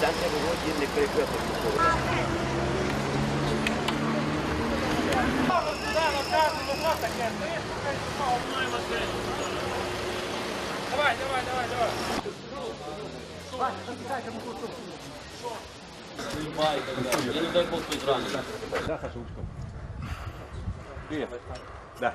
Вроді не перекрито ніколи. Давай, давай, давай, давай. Я не дай Бог хтось ранений. Да.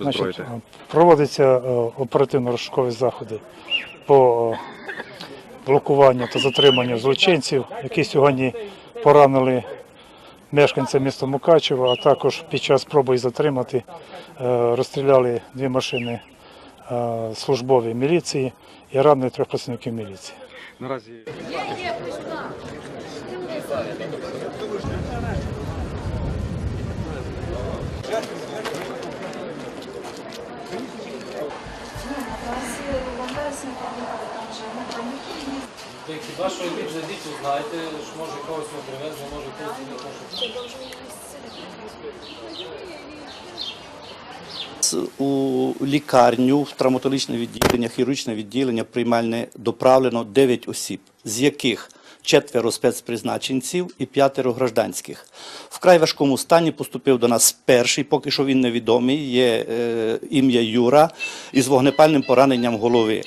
Значить, проводяться е, оперативно-розшукові заходи по е, блокуванню та затриманню злочинців, які сьогодні поранили мешканця міста Мукачева, а також під час спроби затримати е, розстріляли дві машини службові міліції і ранили трьох працівників міліції. Наразі Хіба що йдіть за дітю, знаєте, що може когось не може когось не. У лікарню, в травматологічне відділення, хірургічне відділення приймальне доправлено 9 осіб, з яких четверо спецпризначенців і п'ятеро гражданських. Вкрай важкому стані поступив до нас перший, поки що він невідомий, є е, ім'я Юра із вогнепальним пораненням голови.